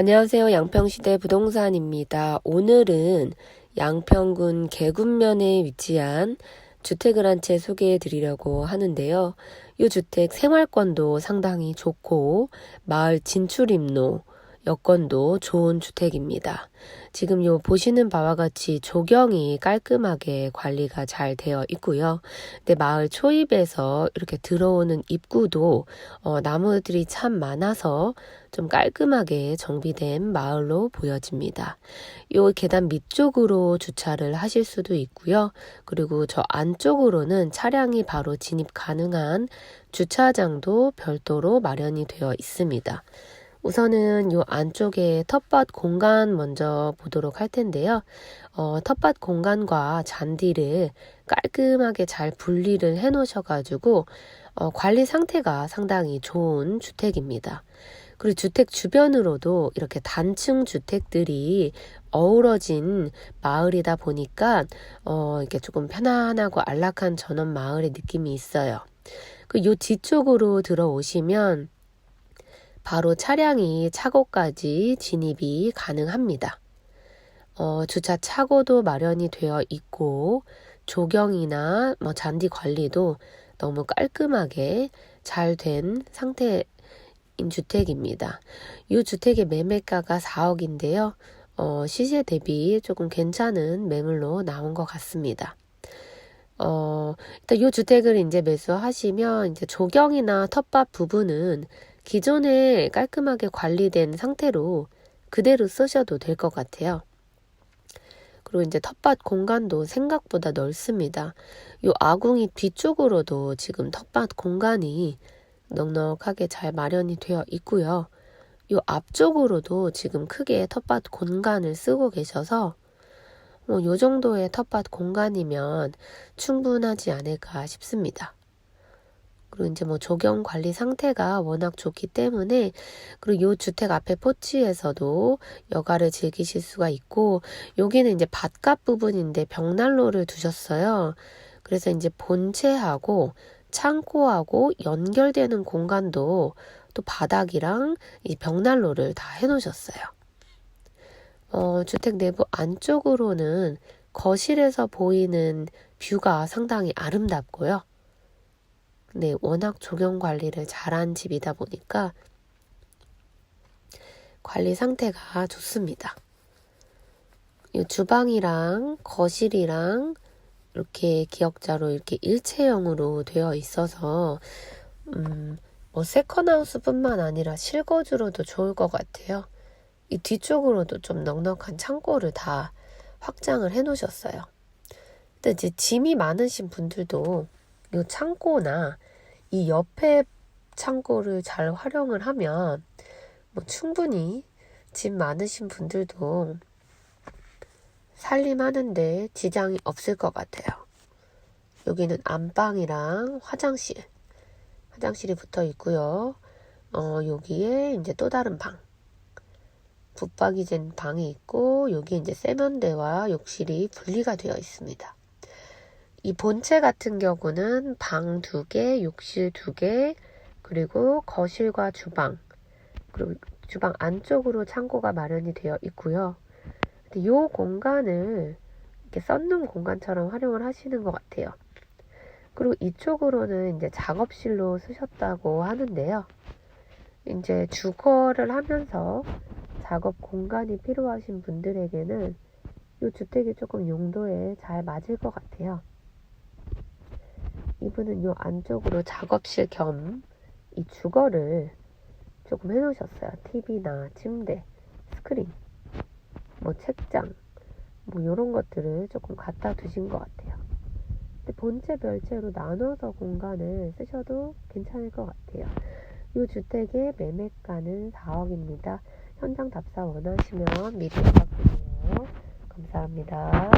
안녕하세요. 양평시대 부동산입니다. 오늘은 양평군 계군면에 위치한 주택을 한 채 소개해 드리려고 하는데요. 이 주택 생활권도 상당히 좋고 마을 진출입로 여건도 좋은 주택입니다. 지금 요 보시는 바와 같이 조경이 깔끔하게 관리가 잘 되어 있고요. 근데 마을 초입에서 이렇게 들어오는 입구도 어, 나무들이 참 많아서 좀 깔끔하게 정비된 마을로 보여집니다. 요 계단 밑쪽으로 주차를 하실 수도 있고요. 그리고 저 안쪽으로는 차량이 바로 진입 가능한 주차장도 별도로 마련이 되어 있습니다. 우선은 요 안쪽에 텃밭 공간 먼저 보도록 할 텐데요. 어, 텃밭 공간과 잔디를 깔끔하게 잘 분리를 해 놓으셔가지고 어, 관리 상태가 상당히 좋은 주택입니다. 그리고 주택 주변으로도 이렇게 단층 주택들이 어우러진 마을이다 보니까 어, 이렇게 조금 편안하고 안락한 전원 마을의 느낌이 있어요. 그 요 뒤쪽으로 들어오시면 바로 차량이 차고까지 진입이 가능합니다. 어, 주차 차고도 마련이 되어 있고 조경이나 뭐 잔디 관리도 너무 깔끔하게 잘 된 상태인 주택입니다. 이 주택의 매매가가 4억인데요. 어, 시세 대비 조금 괜찮은 매물로 나온 것 같습니다. 어, 일단 이 주택을 이제 매수하시면 이제 조경이나 텃밭 부분은 기존에 깔끔하게 관리된 상태로 그대로 쓰셔도 될 것 같아요. 그리고 이제 텃밭 공간도 생각보다 넓습니다. 요 아궁이 뒤쪽으로도 지금 텃밭 공간이 넉넉하게 잘 마련이 되어 있고요. 요 앞쪽으로도 지금 크게 텃밭 공간을 쓰고 계셔서 뭐요 정도의 텃밭 공간이면 충분하지 않을까 싶습니다. 그리고 이제 뭐 조경 관리 상태가 워낙 좋기 때문에 그리고 요 주택 앞에 포치에서도 여가를 즐기실 수가 있고 여기는 이제 밭값 부분인데 벽난로를 두셨어요. 그래서 이제 본체하고 창고하고 연결되는 공간도 또 바닥이랑 이 벽난로를 다 해놓으셨어요. 어, 주택 내부 안쪽으로는 거실에서 보이는 뷰가 상당히 아름답고요. 네, 워낙 조경 관리를 잘한 집이다 보니까 관리 상태가 좋습니다. 이 주방이랑 거실이랑 이렇게 기역자로 이렇게 일체형으로 되어 있어서 음, 뭐 세컨하우스뿐만 아니라 실거주로도 좋을 것 같아요. 이 뒤쪽으로도 좀 넉넉한 창고를 다 확장을 해 놓으셨어요. 근데 이제 짐이 많으신 분들도 이 창고나 이 옆에 창고를 잘 활용을 하면 뭐 충분히 짐 많으신 분들도 살림하는데 지장이 없을 것 같아요. 여기는 안방이랑 화장실, 화장실이 붙어 있고요. 어, 여기에 이제 또 다른 방, 붙박이 된 방이 있고, 여기 이제 세면대와 욕실이 분리가 되어 있습니다. 이 본체 같은 경우는 방 두 개, 욕실 두 개, 그리고 거실과 주방, 그리고 주방 안쪽으로 창고가 마련이 되어 있고요. 이 공간을 이렇게 썬룸 공간처럼 활용을 하시는 것 같아요. 그리고 이쪽으로는 이제 작업실로 쓰셨다고 하는데요. 이제 주거를 하면서 작업 공간이 필요하신 분들에게는 이 주택이 조금 용도에 잘 맞을 것 같아요. 이분은 요 안쪽으로 작업실 겸 이 주거를 조금 해놓으셨어요. TV나 침대, 스크린, 뭐 책장, 뭐 이런 것들을 조금 갖다 두신 것 같아요. 근데 본체 별채로 나눠서 공간을 쓰셔도 괜찮을 것 같아요. 이 주택의 매매가는 4억입니다. 현장 답사 원하시면 미리 연락 주세요. 감사합니다.